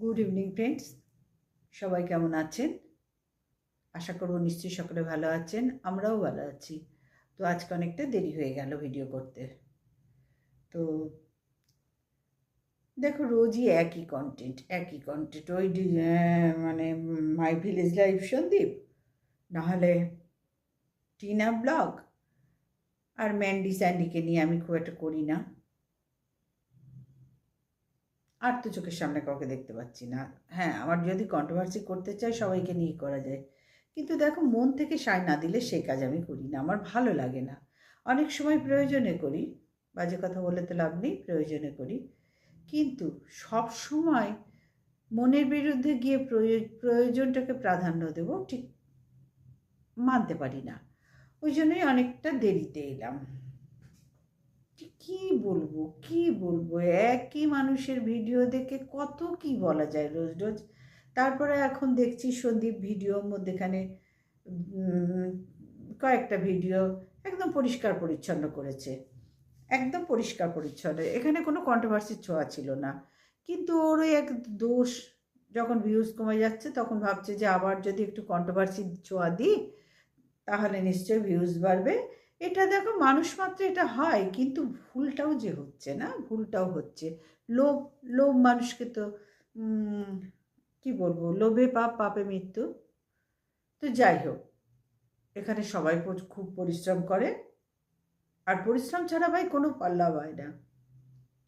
Good evening friends সবাই কেমন আছেন? আশা করব নিশ্চয়ই সকলে ভালো আছেন, আমরাও ভালো আছি। তো আজকে অনেকটা দেরি হয়ে গেল ভিডিও করতে। তো দেখো, রোজই একই কন্টেন্ট একই কন্টেন্ট ওই মানে মাই ভিলেজ লাইফ সন্দীপ। নাহলে টিনা ব্লগ আর ম্যান্ডি স্যান্ডিকে নিয়ে আমি খুব একটা করি না। আর তো চোখের সামনে কাউকে দেখতে পাচ্ছি না। হ্যাঁ আমার যদি কন্ট্রোভার্সি করতে চাই সবাইকে নিয়ে করা যায়। কিন্তু দেখো, মন থেকে সায় না দিলে সে কাজ আমি করি না, আমার ভালো লাগে না। অনেক সময় প্রয়োজনে করি, বাজে কথা বলে তো লাভ নেই, প্রয়োজনে করি। কিন্তু সব সময় মনের বিরুদ্ধে গিয়ে প্রয়ো- প্রয়োজনটাকে প্রাধান্য দেব, ঠিক মানতে পারি না। ওই জন্যই অনেকটা দেরিতে এলাম। কি বলব কি বলব? একই মানুষের ভিডিও দেখে কত কি বলা যায় রোজ রোজ? তারপরে এখন দেখছি সন্দীপ ভিডিওর মধ্যেখানে কয়েকটা ভিডিও একদম পরিষ্কার পরিচ্ছন্ন করেছে। একদম পরিষ্কার পরিচ্ছন্ন। এখানে কোনো কন্ট্রোভার্সির ছোঁয়া ছিল না। কিন্তু ওর ওই এক দোষ যখন ভিউজ কমে যাচ্ছে, তখন ভাবছে যে আবার যদি একটু কন্ট্রোভার্সির ছোঁয়া দিই, তাহলে নিশ্চয়ই ভিউজ বাড়বে। এটা দেখো মানুষ মাত্র এটা হয়, কিন্তু ভুলটাও যে হচ্ছে না, ভুলটাও হচ্ছে। লোভ লোভ মানুষকে তো কি বলব, লোভে পাপ, পাপে মৃত্যু। তো যাই হোক, এখানে সবাই খুব পরিশ্রম করে। আর পরিশ্রম ছাড়া ভাই কোনো পাল্লা হয় না।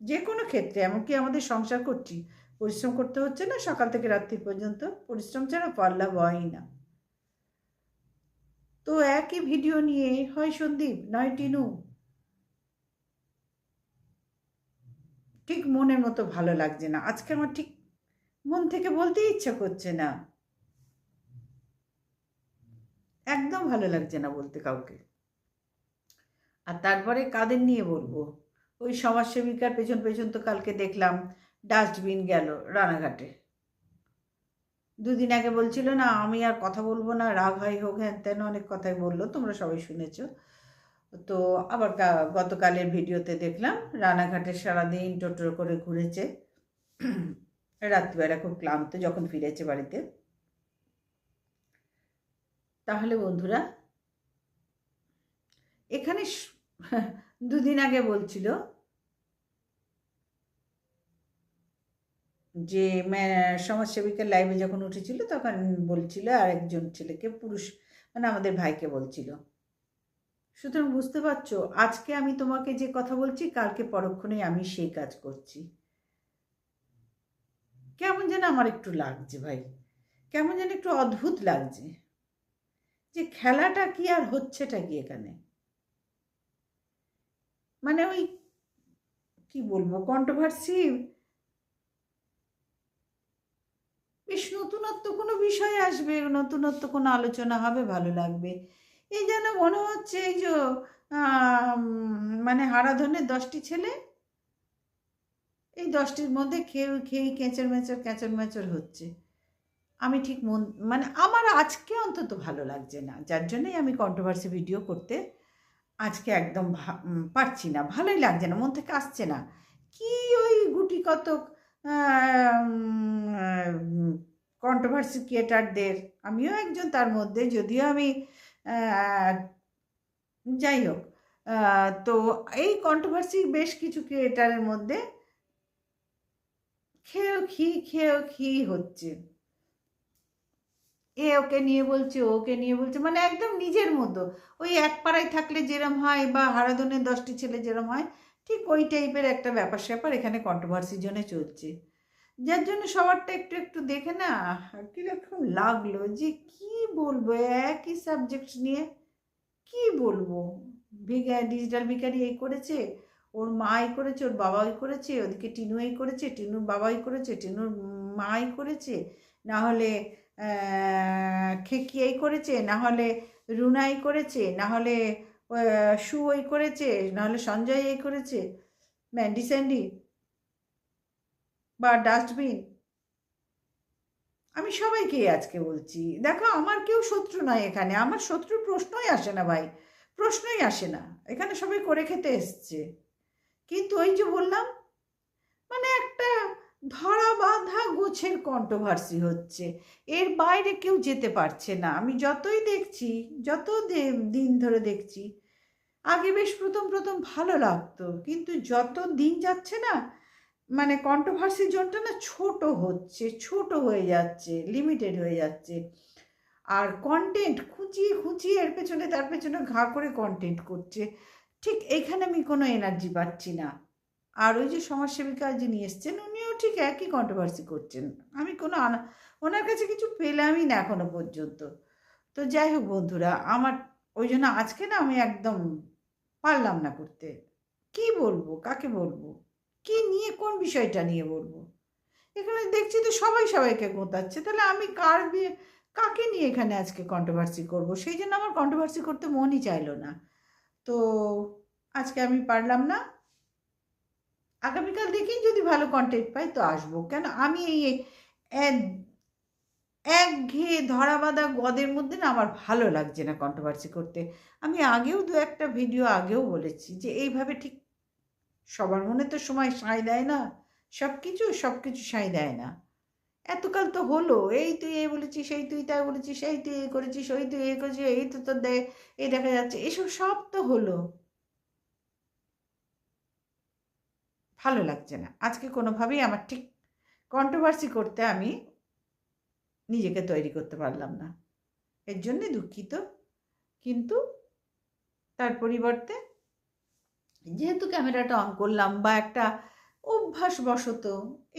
যে কোনো ক্ষেত্রে, এমনকি আমাদের সংসার করছি পরিশ্রম করতে হচ্ছে না সকাল থেকে রাত্রি পর্যন্ত। পরিশ্রম ছাড়া পাল্লা বয়ই না। তো একই ভিডিও নিয়ে, হয় সন্দীপ, নয় টিনু। ঠিক মনের মতো ভালো লাগছে না। আজকে আমার ঠিক মন থেকে বলতে ইচ্ছা করছে না। একদম ভালো লাগছে না বলতে কাউকে। আর তারপরে কাদের নিয়ে বলব? ওই সমাজসেবিকার পেছন পেছন তো কালকে দেখলাম, ডাস্টবিন গেল রানাঘাটে। দুদিন আগে বলছিল, না, আমি আর কথা বলব না, রাগ হয় হোক, হ্যান তেন অনেক কথাই বলল, তোমরা সবাই শুনেছো। তো আবার গতকালের ভিডিওতে দেখলাম, রানাঘাটে সারাদিন টোটো করে ঘুরেছে। রাত্রিবেলা খুব ক্লান্ত, যখন ফিরেছে বাড়িতে। তাহলে বন্ধুরা, এখানে দুদিন আগে বলছিল যে সমাজসেবিকার লাইভে যখন উঠেছিল তখন বলছিল আর একজন ছেলেকে পুরুষ মানে আমাদের ভাইকে বলছিল। সুতরাং বুঝতে পারছ, আজকে আমি তোমাকে যে কথা বলছি, কালকে পরক্ষণে আমি সেই কাজ করছি। কেমন যেন আমার একটু লাগছে ভাই, কেমন যেন একটু অদ্ভুত লাগছে। যে খেলাটা কি আর হচ্ছেটা কি এখানে? মানে ওই, কি বলব কন্ট্রোভার্সি বেশ নতুনত্ব কোনো বিষয় আসবে, নতুনত্ব কোনো আলোচনা হবে, ভালো লাগবে। এই যেন মনে হচ্ছে এই যে মানে হারাধনের দশটি ছেলে, এই দশটির মধ্যে খেয়ে খেয়ে কেঁচর মেচর, ক্যাঁচর মেচর হচ্ছে। আমি ঠিক মন মানে আমার আজকে অন্তত ভালো লাগছে না, যার জন্যই আমি কন্ট্রোভার্সি ভিডিও করতে আজকে একদম পারছি না, ভালোই লাগছে না, মন থেকে আসছে না। কি ওই গুটি কতক কন্ট্রোভার্সি ক্রিয়েটারদের আমিও একজন তার মধ্যে, যদিও আমি যাই হোক তো এই কন্ট্রোভার্সি বেশ কিছু ক্রিয়েটারের মধ্যে খেয়েও খি খেয়েও খি হচ্ছে। এ ওকে নিয়ে বলছে ওকে নিয়ে বলছে মানে একদম নিজের মতো। ওই এক পাড়ায় থাকলে যেরম হয় বা হারাধনের দশটি ছেলে যেরম হয়, ঠিক ওই টাইপের একটা ব্যাপার স্যাপার এখানে কন্ট্রোভার্সির জন্য চলছে। যার জন্য সবারটা একটু একটু দেখে না কীরকম লাগল যে কি বলব একই সাবজেক্ট নিয়ে কি বলব? ভিগা ডিজিটাল ভিকারি এই করেছে, ওর মা এই করেছে, ওর বাবাই করেছে, ওদিকে টিনু এই করেছে, টিনুর বাবাই করেছে, টিনুর মাই করেছে, না হলে এই করেছে, না হলে রুনাই করেছে, না হলে সু এই করেছে, না হলে সঞ্জয় এই করেছে, ম্যান্ডি স্যান্ডি। বা ডাস্টবিন? আমি সবাইকে আজকে বলছি, দেখো আমার কেউ শত্রু নয় এখানে, আমার শত্রুর প্রশ্নই আসে না ভাই, প্রশ্নই আসে না, এখানে সবাই করে খেতে এসছে। কিন্তু ওই যে বললাম মানে একটা ধরা বাঁধা গোছের কন্ট্রোভার্সি হচ্ছে, এর বাইরে কেউ যেতে পারছে না, আমি যতই দেখছি, যত দিন ধরে দেখছি, আগে বেশ প্রথম প্রথম ভালো লাগতো, কিন্তু যত দিন যাচ্ছে না মানে কন্ট্রোভার্সি জোনটা না ছোট হচ্ছে, ছোট হয়ে যাচ্ছে লিমিটেড হয়ে যাচ্ছে। আর কন্টেন্ট খুঁচিয়ে খুঁচিয়ে এর পেছনে তার পেছনে ঘা করে কন্টেন্ট করছে। ঠিক এখানে আমি কোনো এনার্জি পাচ্ছি না। আর ওই যে সমাজসেবিকা যিনি এসছেন, উনিও ঠিক একই কন্ট্রোভার্সি করছেন। আমি কোনো ওনার কাছে কিছু পেলামই না এখনও পর্যন্ত। তো যাই হোক বন্ধুরা, আমার, ওই জন্য আজকে না আমি একদম পারলাম না করতে। কি বলব? কাকে বলব? কি নিয়ে, কোন বিষয়টা নিয়ে বলব? এখানে দেখছি তো সবাই সবাইকে গোতাচ্ছে। তাহলে আমি কার কাকে নিয়ে এখানে আজকে কন্ট্রোভার্সি করব? সেই জন্য আমার কন্ট্রোভার্সি করতে মনই চাইলো না। তো আজকে আমি পারলাম না। আগামীকাল দেখেই যদি ভালো কন্টেন্ট পাই তো আসব। কেন? আমি এই এক- একঘেয়ে ধরা বাঁধা গদের মধ্যে না আমার ভালো লাগছে না কন্ট্রোভার্সি করতে। আমি আগেও দু একটা ভিডিও আগেও বলেছি যে এইভাবে ঠিক সবার মনে তো সময় সাঁই দেয় না সব কিছু সব কিছু সাঁই দেয় না। এতকাল তো হলো, এই তুই এই বলেছিস সেই তুই তাই বলেছিস সেই তুই এই করেছিস, ওই তুই এই করেছিস, এই তো তোর দে এই দেখা যাচ্ছে, এসব সব তো হলো। ভালো লাগছে না। আজকে কোনোভাবেই আমার ঠিক কন্ট্রোভার্সি করতে আমি নিজেকে তৈরি করতে পারলাম না। এর জন্যে দুঃখিত। কিন্তু তার পরিবর্তে যেহেতু ক্যামেরাটা অন করলাম বা একটা অভ্যাসবশত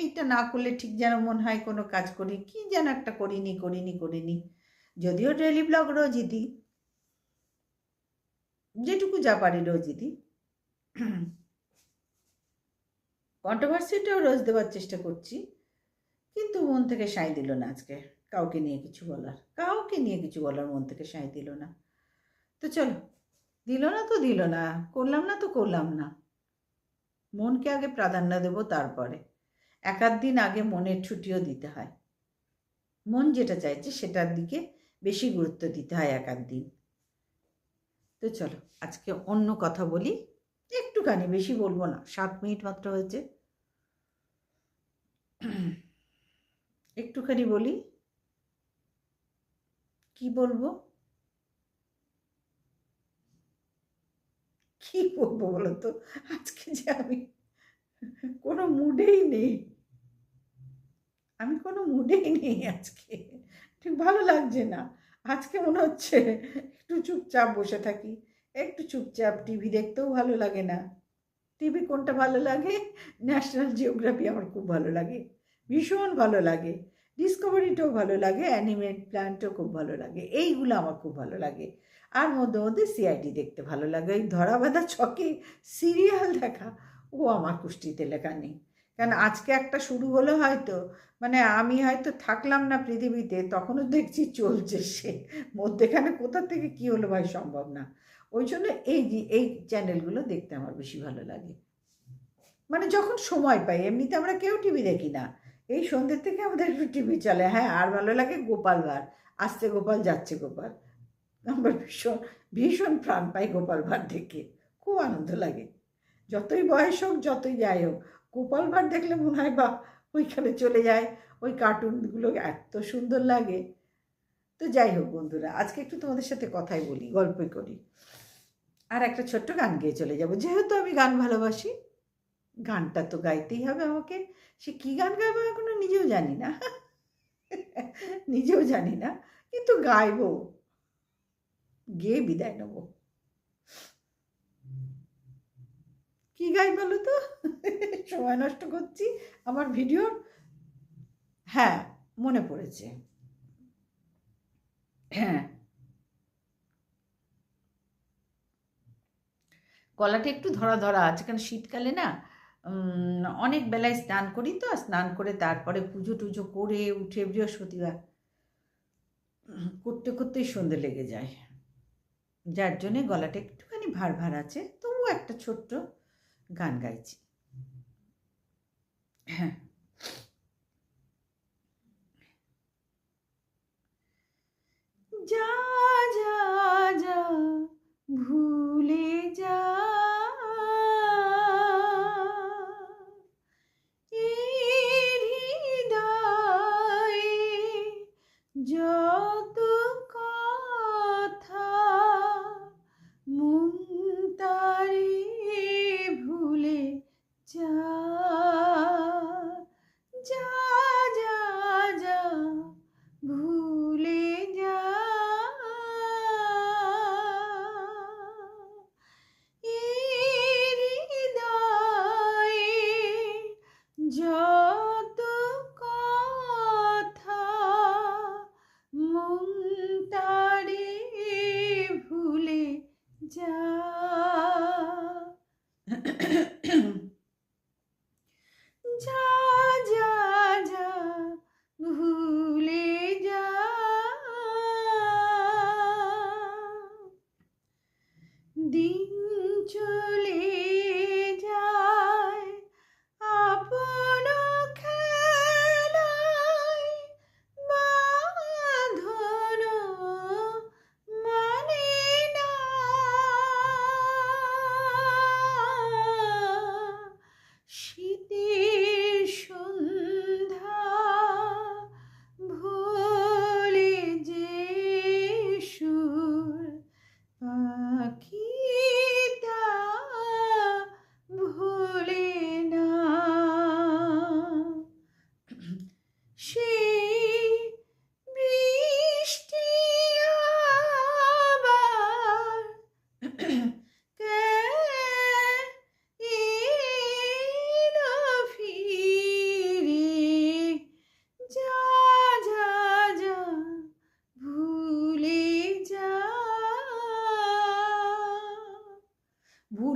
এইটা না করলে ঠিক যেন মনে হয় কোনো কাজ করি, কি যেন একটা করিনি করিনি করিনি। যদিও ডেলি ব্লগ রোজই দিই। যেটুকু যা পারি রোজই দিই। কন্ট্রোভার্সিটাও রোজ দেওয়ার চেষ্টা করছি, কিন্তু মন থেকে সায় দিল না আজকে। কাউকে নিয়ে কিছু বলার, কাউকে নিয়ে কিছু বলার মন থেকে সায় দিল না। তো চলো দিল না তো দিল না, করলাম না তো করলাম না। মনকে আগে প্রাধান্য দেব তারপরে। এক আধ দিন আগে মনের ছুটিও দিতে হয়। মন যেটা চাইছে সেটার দিকে বেশি গুরুত্ব দিতে হয় এক আধ দিন। তো চলো, আজকে অন্য কথা বলি। একটুখানি বেশি বলব না, সাত মিনিট মাত্র হয়েছে। একটুখানি বলি। কি বলব? কি করব বলো তো আজকে যে আমি কোনো মুডেই নেই। আমি কোনো মুডেই নেই আজকে। ঠিক ভালো লাগছে না। আজকে মনে হচ্ছে একটু চুপচাপ বসে থাকি। একটু চুপচাপ টিভি দেখতেও ভালো লাগে না। টিভি কোনটা ভালো লাগে? ন্যাশনাল জিওগ্রাফি আমার খুব ভালো লাগে। ভীষণ ভালো লাগে। ডিসকভারিটাও ভালো লাগে অ্যানিমেট প্ল্যান্টও খুব ভালো লাগে, এইগুলো আমার খুব ভালো লাগে। আর মধ্যে মধ্যে সিআইডি দেখতে ভালো লাগে ওই ধরা বাঁধা ছকে সিরিয়াল দেখা, ও আমার কুষ্টিতে লেখা নেই। কারণ আজকে একটা শুরু হলো হয়তো মানে আমি হয়তো থাকলাম না পৃথিবীতে, তখনও দেখছি চলছে সে, মধ্যেখানে কোথা থেকে কি হলো ভাই সম্ভব না। ওই জন্য এই যে, এই চ্যানেলগুলো দেখতে আমার বেশি ভালো লাগে। মানে যখন সময় পাই, এমনিতে আমরা কেউ টিভি দেখি না। এই সন্ধ্যের থেকে আমাদের একটু টিভি চলে। হ্যাঁ আর ভালো লাগে গোপাল ভাঁড়। আসতে গোপাল, যাচ্ছে গোপাল। আমার ভীষণ ভীষণ প্রাণ পাই গোপাল ভাঁড় দেখে। খুব আনন্দ লাগে। যতই বয়স হোক, যতই যাই হোক, গোপাল ভাঁড় দেখলে মনে হয় বা ওইখানে চলে যায়। ওই কার্টুনগুলো এত সুন্দর লাগে। তো যাই হোক বন্ধুরা, আজকে একটু তোমাদের সাথে কথাই বলি, গল্পই করি। আর একটা ছোট্ট গান গেয়ে চলে যাব। যেহেতু আমি গান ভালোবাসি গানটা তো গাইতেই হবে আমাকে। সে কী গান গাইবো এখনও নিজেও জানি না। নিজেও জানি না, কিন্তু গাইবো। গিয়ে বিদায় নেব। কি গাই বলো তো? সময় নষ্ট করছি। আমার ভিডিওর হ্যাঁ মনে পড়েছে। হ্যাঁ। গলাটা একটু ধরা ধরা আছে, কারণ শীতকালে না অনেক বেলায় স্নান করি তো, স্নান করে তারপরে পুজো টুজো করে উঠে বৃহস্পতিবার। করতে করতেই সন্ধে লেগে যায়। যার জন্যে গলাটা একটুখানি ভার ভার আছে তবু একটা ছোট্ট গান গাইছি। হ্যাঁ। যা যা যা, ভুলে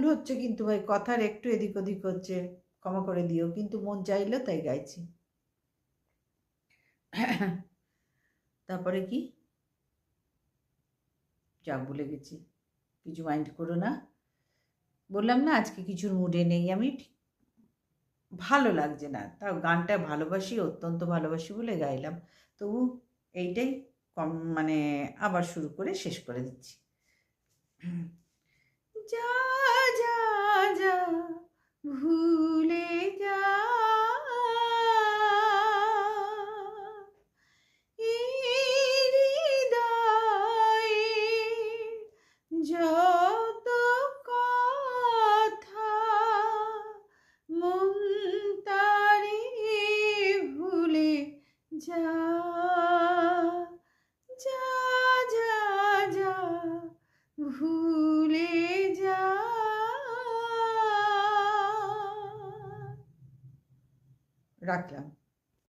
হচ্ছে কিন্তু ভাই, কথার একটু এদিক ওদিক হচ্ছে, ক্ষমা করে দিও। কিন্তু মন চাইলো তাই গাইছি। তারপরে কি? যাক ভুলে গেছি। কিছু মাইন্ড করো না। বললাম না, আজকে কিছুর মুডে নেই। আমি ভালো লাগছে না। তাও গানটা ভালোবাসি, অত্যন্ত ভালোবাসি বলে গাইলাম। তবু এইটাই কম মানে আবার শুরু করে শেষ করে দিচ্ছি। যা যা যা ভুলে যা। এই হৃদয়ে যত রাখলাম